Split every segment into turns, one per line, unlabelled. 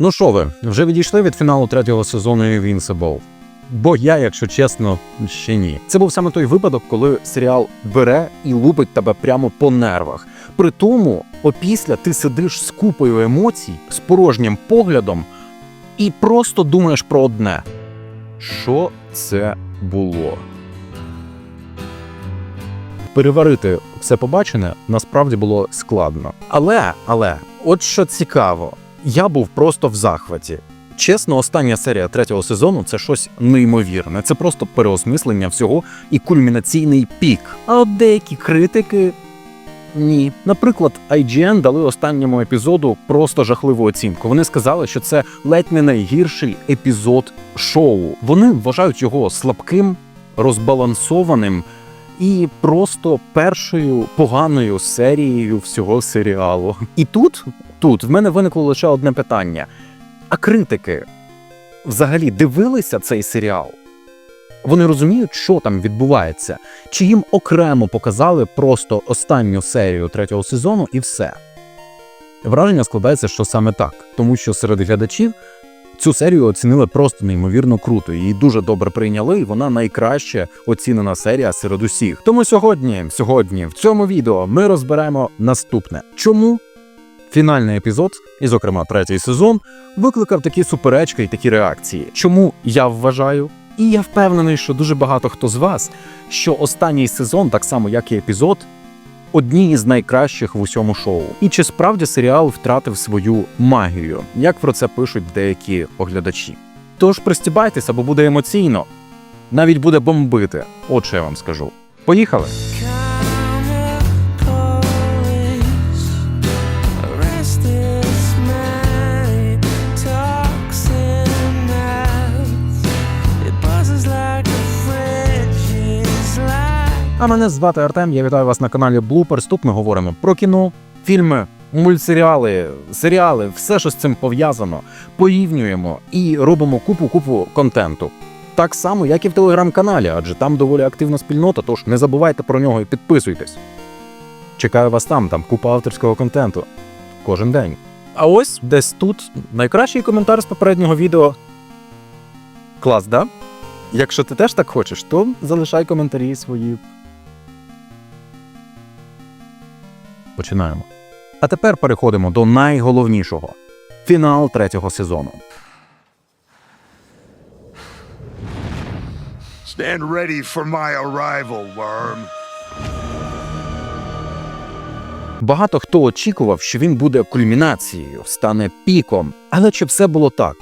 Ну що ви, вже відійшли від фіналу третього сезону Invincible? Бо я, якщо чесно, ще ні. Це був саме той випадок, коли серіал бере і лупить тебе прямо по нервах. При тому, опісля ти сидиш з купою емоцій, з порожнім поглядом, і просто думаєш про одне: що це було? Переварити все побачене насправді було складно. Але, але, от що цікаво, я був просто в захваті. Чесно, остання серія третього сезону це щось неймовірне. Це просто переосмислення всього і кульмінаційний пік. А от деякі критики. Ні, наприклад, IGN дали останньому епізоду просто жахливу оцінку. Вони сказали, що це ледь не найгірший епізод шоу. Вони вважають його слабким, розбалансованим і просто першою поганою серією всього серіалу. І тут, тут в мене виникло лише одне питання: а критики взагалі дивилися цей серіал? Вони розуміють, що там відбувається, чи їм окремо показали просто останню серію третього сезону і все. Враження складається, що саме так, тому що серед глядачів цю серію оцінили просто неймовірно круто. Її дуже добре прийняли, і вона найкраще оцінена серія серед усіх. Тому сьогодні, сьогодні, в цьому відео ми розберемо наступне. Чому фінальний епізод, і, зокрема, третій сезон, викликав такі суперечки і такі реакції. Чому я вважаю? І я впевнений, що дуже багато хто з вас, що останній сезон, так само як і епізод, одні із найкращих в усьому шоу. І чи справді серіал втратив свою магію, як про це пишуть деякі оглядачі? Тож пристібайтеся, бо буде емоційно, навіть буде бомбити. От що я вам скажу. Поїхали! А мене звати Артем. Я вітаю вас на каналі Блуперс. Тут ми говоримо про кіно, фільми, мультсеріали, серіали, все, що з цим пов'язано. Порівнюємо і робимо купу-купу контенту. Так само, як і в телеграм-каналі, адже там доволі активна спільнота, тож не забувайте про нього і підписуйтесь. Чекаю вас там, там купа авторського контенту. Кожен день. А ось десь тут найкращий коментар з попереднього відео. Клас, да? Якщо ти теж так хочеш, то залишай коментарі свої. Починаємо. А тепер переходимо до найголовнішого фінал третього сезону.
Stand ready for my arrival, worm.
Багато хто очікував, що він буде кульмінацією, стане піком. Але чи все було так?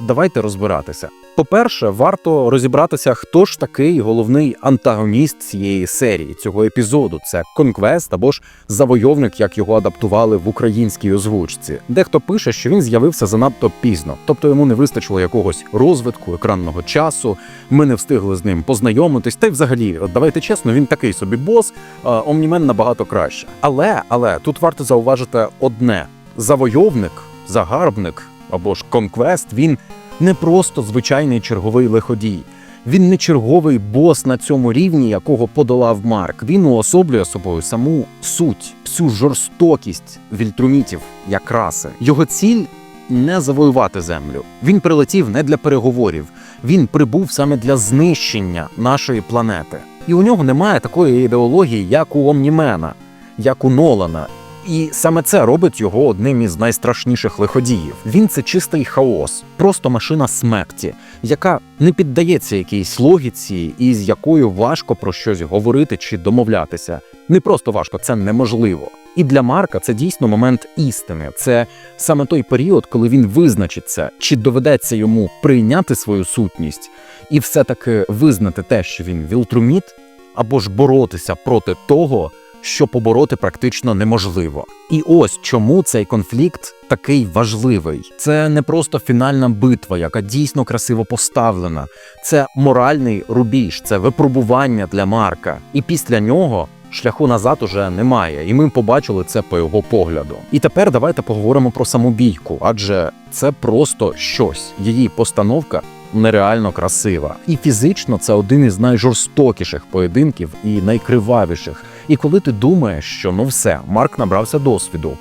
Давайте розбиратися. По-перше, варто розібратися, хто ж такий головний антагоніст цієї серії, цього епізоду. Це конквест або ж завойовник, як його адаптували в українській озвучці. Дехто пише, що він з'явився занадто пізно, тобто йому не вистачило якогось розвитку екранного часу. Ми не встигли з ним познайомитись. Та й взагалі, давайте чесно, він такий собі бос. а Омнімен набагато краще. Але але тут варто зауважити одне: завойовник, загарбник або ж конквест. Він не просто звичайний черговий лиходій. Він не черговий бос на цьому рівні, якого подолав Марк. Він уособлює собою саму суть, всю жорстокість вільтрумітів як раси. Його ціль не завоювати землю. Він прилетів не для переговорів. Він прибув саме для знищення нашої планети. І у нього немає такої ідеології, як у Омнімена, як у Нолана. І саме це робить його одним із найстрашніших лиходіїв. Він це чистий хаос, просто машина смерті, яка не піддається якійсь логіці, і з якою важко про щось говорити чи домовлятися. Не просто важко, це неможливо. І для Марка це дійсно момент істини. Це саме той період, коли він визначиться, чи доведеться йому прийняти свою сутність і все-таки визнати те, що він вілтруміт, або ж боротися проти того, що побороти практично неможливо. І ось чому цей конфлікт такий важливий. Це не просто фінальна битва, яка дійсно красиво поставлена. Це моральний рубіж, це випробування для Марка. І після нього. Шляху назад уже немає, і ми побачили це по його погляду. І тепер давайте поговоримо про саму бійку, адже це просто щось. Її постановка нереально красива. І фізично це один із найжорстокіших поєдинків і найкривавіших. І коли ти думаєш, що ну все, Марк набрався досвіду,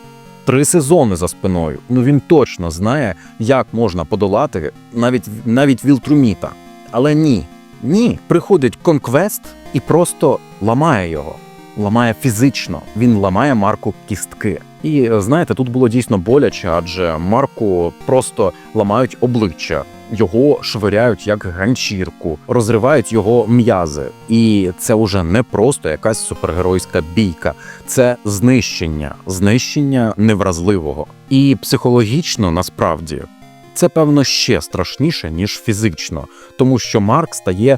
три сезони за спиною. Ну він точно знає, як можна подолати навіть навіть Вілтруміта. Але ні, ні, приходить конквест і просто ламає його. Ламає фізично, він ламає Марку кістки. І знаєте, тут було дійсно боляче, адже Марку просто ламають обличчя, його швиряють як ганчірку, розривають його м'язи. І це вже не просто якась супергеройська бійка, це знищення, знищення невразливого. І психологічно насправді це певно ще страшніше ніж фізично, тому що Марк стає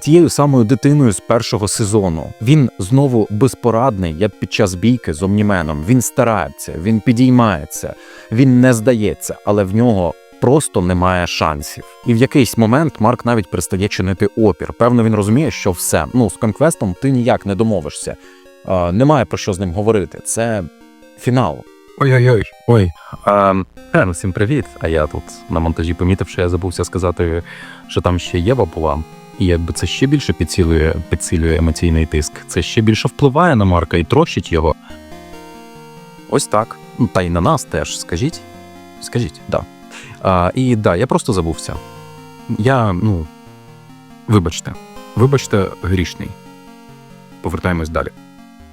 тією самою дитиною з першого сезону. Він знову безпорадний, як під час бійки з Омніменом. Він старається, він підіймається, він не здається, але в нього. Просто немає шансів, і в якийсь момент Марк навіть перестає чинити опір. Певно, він розуміє, що все ну з конквестом ти ніяк не домовишся. А, немає про що з ним говорити. Це фінал.
Ой-ой-ой. Ой. Ем, е, ну, всім привіт. А я тут на монтажі помітив, що я забувся сказати, що там ще Єва була. І якби це ще більше підсилює, підсилює емоційний тиск, це ще більше впливає на Марка і трощить його. Ось так. Та й на нас теж, скажіть. Скажіть, да. А, і да, я просто забувся. Я, ну. Вибачте. Вибачте, грішний. Повертаємось далі.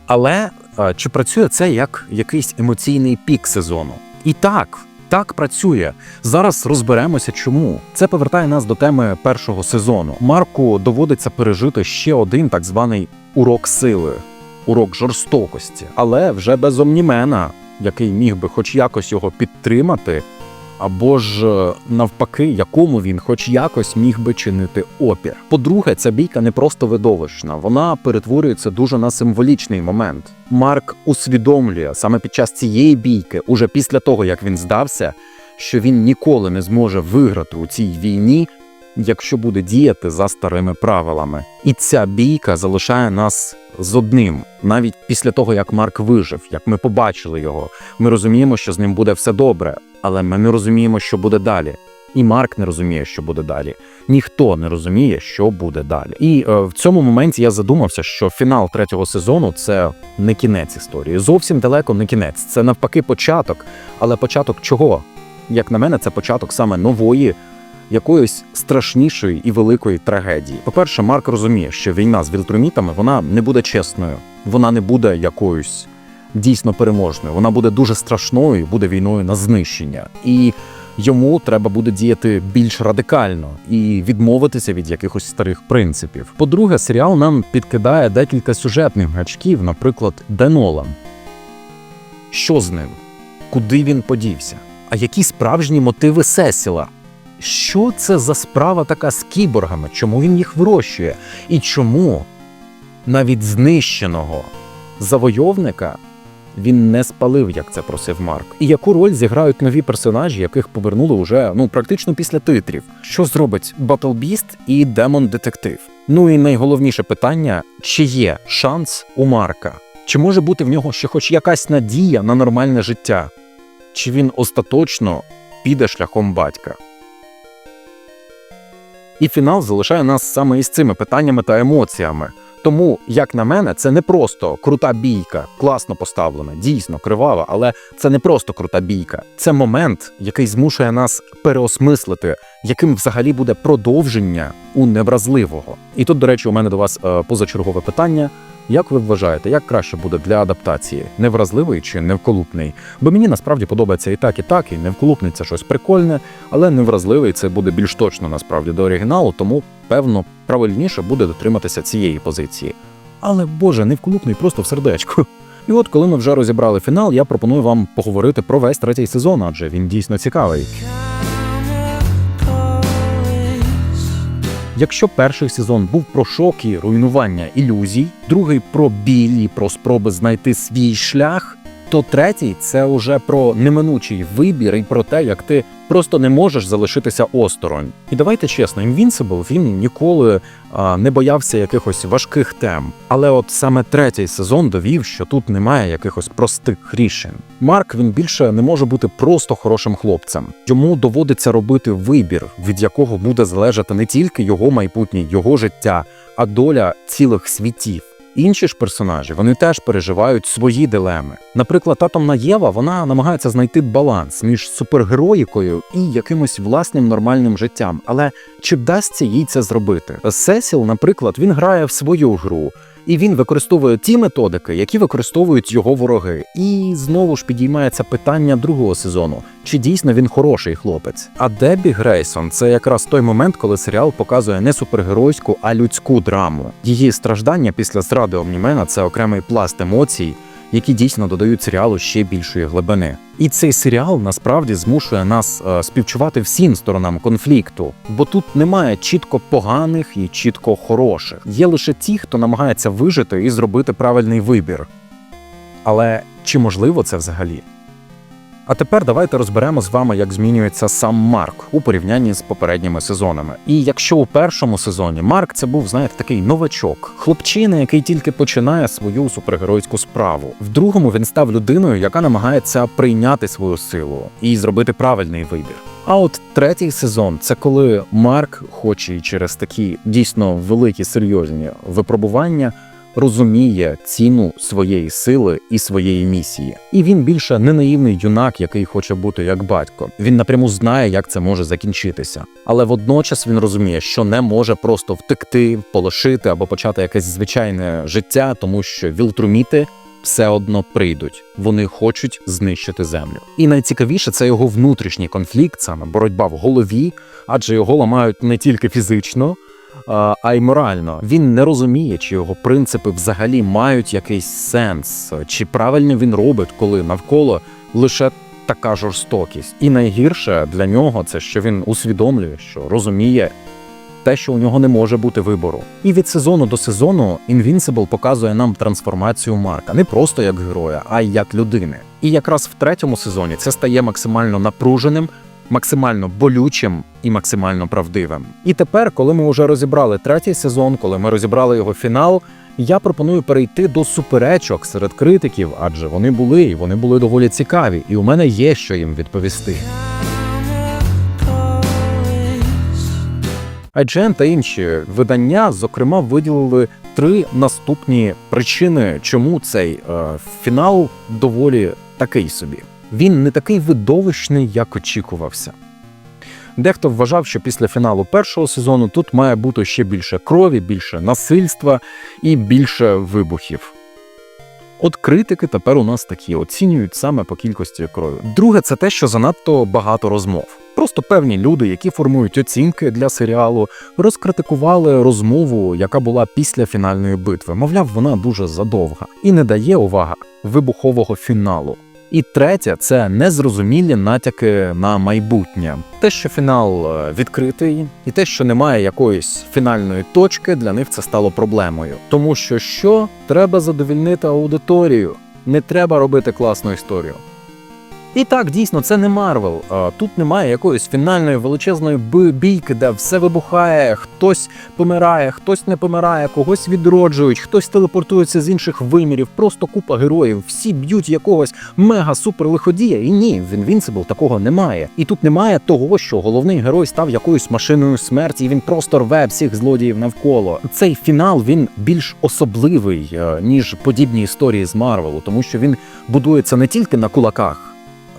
Але чи працює це як якийсь емоційний пік сезону? І так, так працює. Зараз розберемося, чому це повертає нас до теми першого сезону. Марку доводиться пережити ще один так званий урок сили, урок жорстокості, але вже без омнімена, який міг би хоч якось його підтримати. Або ж е, навпаки, якому він хоч якось міг би чинити опір. По-друге, ця бійка не просто видовищна, вона перетворюється дуже на символічний момент. Марк усвідомлює саме під час цієї бійки, уже після того як він здався, що він ніколи не зможе виграти у цій війні, якщо буде діяти за старими правилами. І ця бійка залишає нас з одним, навіть після того як Марк вижив, як ми побачили його. Ми розуміємо, що з ним буде все добре, але ми не розуміємо, що буде далі. І Марк не розуміє, що буде далі. Ніхто не розуміє, що буде далі. І е, в цьому моменті я задумався, що фінал третього сезону це не кінець історії. Зовсім далеко не кінець. Це навпаки початок. Але початок чого? Як на мене, це початок саме нової, якоїсь страшнішої і великої трагедії. По-перше, Марк розуміє, що війна з вільтрумітами вона не буде чесною, вона не буде якоюсь дійсно переможною. Вона буде дуже страшною, буде війною на знищення. І йому треба буде діяти більш радикально і відмовитися від якихось старих принципів. По-друге, серіал нам підкидає декілька сюжетних гачків, наприклад, Денолан. Що з ним? Куди він подівся? А які справжні мотиви Сесіла? Що це за справа така з кіборгами? Чому він їх вирощує? І чому навіть знищеного завойовника він не спалив, як це просив Марк. І яку роль зіграють нові персонажі, яких повернули уже ну практично після титрів? Що зробить Батлбіст і Демон Детектив? Ну і найголовніше питання: чи є шанс у Марка? Чи може бути в нього ще хоч якась надія на нормальне життя? Чи він остаточно піде шляхом батька? І фінал залишає нас саме із цими питаннями та емоціями. Тому, як на мене, це не просто крута бійка, класно поставлена, дійсно кривава, але це не просто крута бійка. Це момент, який змушує нас переосмислити, яким взагалі буде продовження у невразливого. І тут, до речі, у мене до вас е, позачергове питання. Як ви вважаєте, як краще буде для адаптації? Невразливий чи невколупний? Бо мені насправді подобається і так, і так, і невколупний це щось прикольне, але невразливий це буде більш точно насправді до оригіналу, тому певно правильніше буде дотриматися цієї позиції. Але боже, невколупний просто в сердечку. І от, коли ми вже розібрали фінал, я пропоную вам поговорити про весь третій сезон, адже він дійсно цікавий. Якщо перший сезон був про шок і руйнування ілюзій, другий про біль і про спроби знайти свій шлях, то третій це уже про неминучий вибір і про те, як ти просто не можеш залишитися осторонь. І давайте чесно, Invincible, він ніколи а, не боявся якихось важких тем. Але от саме третій сезон довів, що тут немає якихось простих рішень. Марк він більше не може бути просто хорошим хлопцем. Йому доводиться робити вибір, від якого буде залежати не тільки його майбутнє, його життя, а доля цілих світів. Інші ж персонажі вони теж переживають свої дилеми. Наприклад, атомна Єва вона намагається знайти баланс між супергероїкою і якимось власним нормальним життям. Але чи вдасться їй це зробити? Сесіл, наприклад, він грає в свою гру. І він використовує ті методики, які використовують його вороги. І знову ж підіймається питання другого сезону: чи дійсно він хороший хлопець? А Дебі Грейсон це якраз той момент, коли серіал показує не супергеройську, а людську драму. Її страждання після зради Омнімена це окремий пласт емоцій, які дійсно додають серіалу ще більшої глибини. І цей серіал насправді змушує нас е, співчувати всім сторонам конфлікту, бо тут немає чітко поганих і чітко хороших. Є лише ті, хто намагається вижити і зробити правильний вибір. Але чи можливо це взагалі? А тепер давайте розберемо з вами, як змінюється сам Марк у порівнянні з попередніми сезонами. І якщо у першому сезоні Марк це був, знаєте, такий новачок, хлопчина, який тільки починає свою супергеройську справу. В другому він став людиною, яка намагається прийняти свою силу і зробити правильний вибір. А от третій сезон це коли Марк, хоч і через такі дійсно великі серйозні випробування, розуміє ціну своєї сили і своєї місії. І він більше не наївний юнак, який хоче бути як батько. Він напряму знає, як це може закінчитися. Але водночас він розуміє, що не може просто втекти, полишити або почати якесь звичайне життя, тому що вілтруміти. Все одно прийдуть, вони хочуть знищити землю. І найцікавіше це його внутрішній конфлікт, саме боротьба в голові, адже його ламають не тільки фізично, а й морально. Він не розуміє, чи його принципи взагалі мають якийсь сенс, чи правильно він робить, коли навколо лише така жорстокість. І найгірше для нього це що він усвідомлює, що розуміє. Те, що у нього не може бути вибору, і від сезону до сезону Invincible показує нам трансформацію Марка не просто як героя, а й як людини. І якраз в третьому сезоні це стає максимально напруженим, максимально болючим і максимально правдивим. І тепер, коли ми вже розібрали третій сезон, коли ми розібрали його фінал, я пропоную перейти до суперечок серед критиків, адже вони були і вони були доволі цікаві, і у мене є що їм відповісти. IGN та інші видання, зокрема, виділили три наступні причини, чому цей е, фінал доволі такий собі. Він не такий видовищний, як очікувався. Дехто вважав, що після фіналу першого сезону тут має бути ще більше крові, більше насильства і більше вибухів. От критики тепер у нас такі оцінюють саме по кількості крові. Друге, це те, що занадто багато розмов. Просто певні люди, які формують оцінки для серіалу, розкритикували розмову, яка була після фінальної битви. Мовляв, вона дуже задовга і не дає увага вибухового фіналу. І третє це незрозумілі натяки на майбутнє. Те, що фінал е, відкритий, і те, що немає якоїсь фінальної точки, для них це стало проблемою. Тому що що треба задовільнити аудиторію, не треба робити класну історію. І так, дійсно, це не Марвел. Тут немає якоїсь фінальної величезної бійки, де все вибухає, хтось помирає, хтось не помирає, когось відроджують, хтось телепортується з інших вимірів, просто купа героїв, всі б'ють якогось мега супер лиходія. І ні, в Invincible такого немає. І тут немає того, що головний герой став якоюсь машиною смерті, і він просто рве всіх злодіїв навколо. Цей фінал він більш особливий е, ніж подібні історії з Марвелу, тому що він будується не тільки на кулаках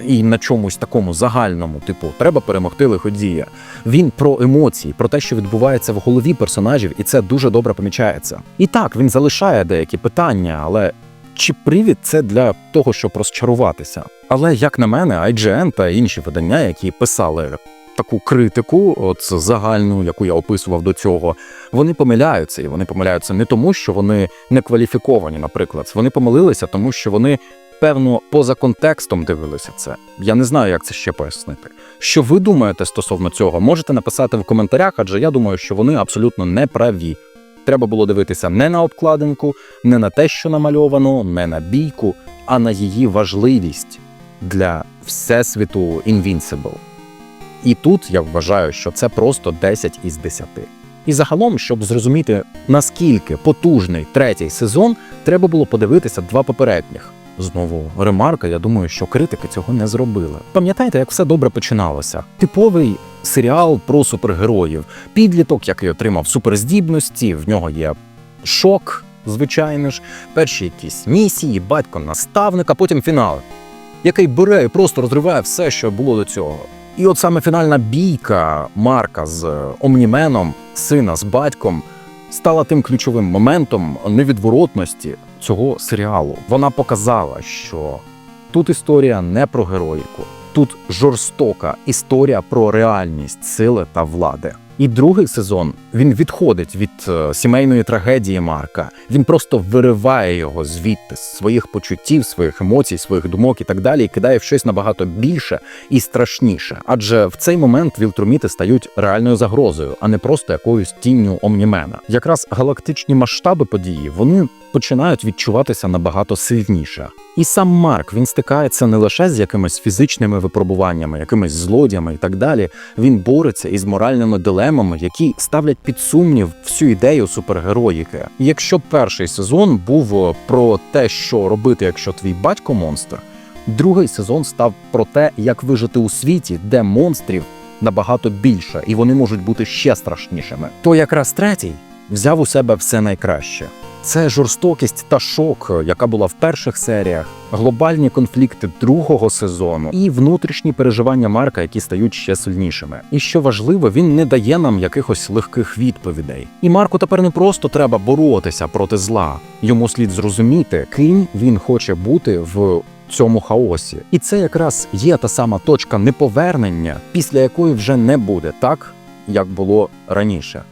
і на чомусь такому загальному, типу, треба перемогти лиходія. Він про емоції, про те, що відбувається в голові персонажів, і це дуже добре помічається. І так, він залишає деякі питання, але. Чи привід це для того, щоб розчаруватися? Але як на мене, IGN та інші видання, які писали таку критику, от загальну, яку я описував до цього, вони помиляються, і вони помиляються не тому, що вони не кваліфіковані, наприклад. Вони помилилися, тому що вони певно поза контекстом дивилися це. Я не знаю, як це ще пояснити. Що ви думаєте стосовно цього? Можете написати в коментарях, адже я думаю, що вони абсолютно не праві. Треба було дивитися не на обкладинку, не на те, що намальовано, не на бійку, а на її важливість для всесвіту Invincible. І тут я вважаю, що це просто 10 із 10. І загалом, щоб зрозуміти, наскільки потужний третій сезон, треба було подивитися два попередніх. Знову ремарка, я думаю, що критики цього не зробили. Пам'ятаєте, як все добре починалося? Типовий серіал про супергероїв, підліток, який отримав суперздібності, в нього є шок, звичайно ж, перші якісь місії, батько наставник, а потім фінал, який бере і просто розриває все, що було до цього. І от саме фінальна бійка Марка з Омніменом, сина з батьком, стала тим ключовим моментом невідворотності цього серіалу. Вона показала, що тут історія не про героїку, тут жорстока історія про реальність сили та влади. І другий сезон він відходить від е, сімейної трагедії Марка. Він просто вириває його звідти з своїх почуттів, своїх емоцій, своїх думок і так далі, і кидає в щось набагато більше і страшніше. Адже в цей момент вілтруміти стають реальною загрозою, а не просто якоюсь тінню омнімена. Якраз галактичні масштаби події вони починають відчуватися набагато сильніше. І сам Марк він стикається не лише з якимись фізичними випробуваннями, якимись злодіями і так далі. Він бореться із моральними дилемами, які ставлять під сумнів всю ідею супергероїки. Якщо перший сезон був е, про те, що робити, якщо твій батько монстр, другий сезон став про те, як вижити у світі, де монстрів набагато більше, і вони можуть бути ще страшнішими. То якраз третій взяв у себе все найкраще. Це жорстокість та шок, яка була в перших серіях, глобальні конфлікти другого сезону і внутрішні переживання Марка, які стають ще сильнішими. І що важливо, він не дає нам якихось легких відповідей. І Марку тепер не просто треба боротися проти зла. Йому слід зрозуміти, ким він хоче бути в цьому хаосі. І це якраз є та сама точка неповернення, після якої вже не буде так, як було раніше.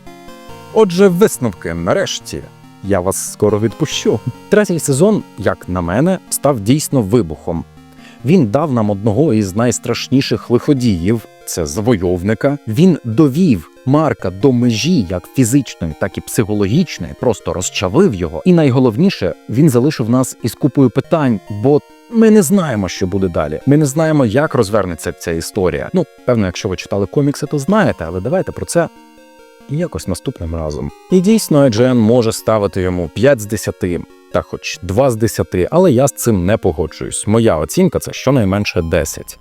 Отже, висновки нарешті. Я вас скоро відпущу. Третій сезон, як на мене, став дійсно вибухом. Він дав нам одного із найстрашніших лиходіїв це завойовника. Він довів Марка до межі, як фізичної, так і психологічної, просто розчавив його. І найголовніше, він залишив нас із купою питань, бо ми не знаємо, що буде далі. Ми не знаємо, як розвернеться ця історія. Ну, певно, якщо ви читали комікси, то знаєте, але давайте про це якось наступним разом. І дійсно, Еджен може ставити йому 5 з 10, та хоч 2 з 10, але я з цим не погоджуюсь. Моя оцінка це щонайменше 10.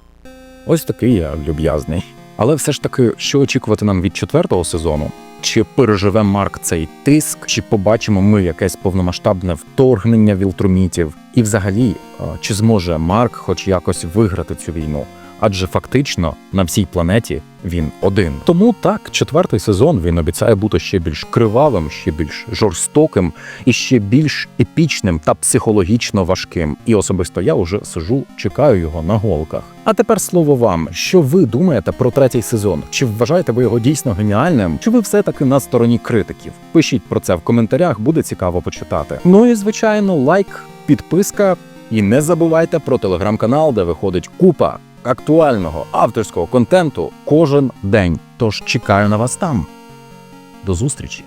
Ось такий я люб'язний. Але все ж таки, що очікувати нам від четвертого сезону? Чи переживе Марк цей тиск, чи побачимо ми якесь повномасштабне вторгнення вілтрумітів? І взагалі, чи зможе Марк хоч якось виграти цю війну? Адже фактично на всій планеті він один. Тому так, четвертий сезон він обіцяє бути ще більш кривавим, ще більш жорстоким і ще більш епічним та психологічно важким. І особисто я уже сижу, чекаю його на голках. А тепер слово вам, що ви думаєте про третій сезон? Чи вважаєте ви його дійсно геніальним? Чи ви все таки на стороні критиків? Пишіть про це в коментарях, буде цікаво почитати. Ну і звичайно, лайк, підписка. І не забувайте про телеграм-канал, де виходить купа актуального авторського контенту кожен день. Тож чекаю на вас там. До зустрічі!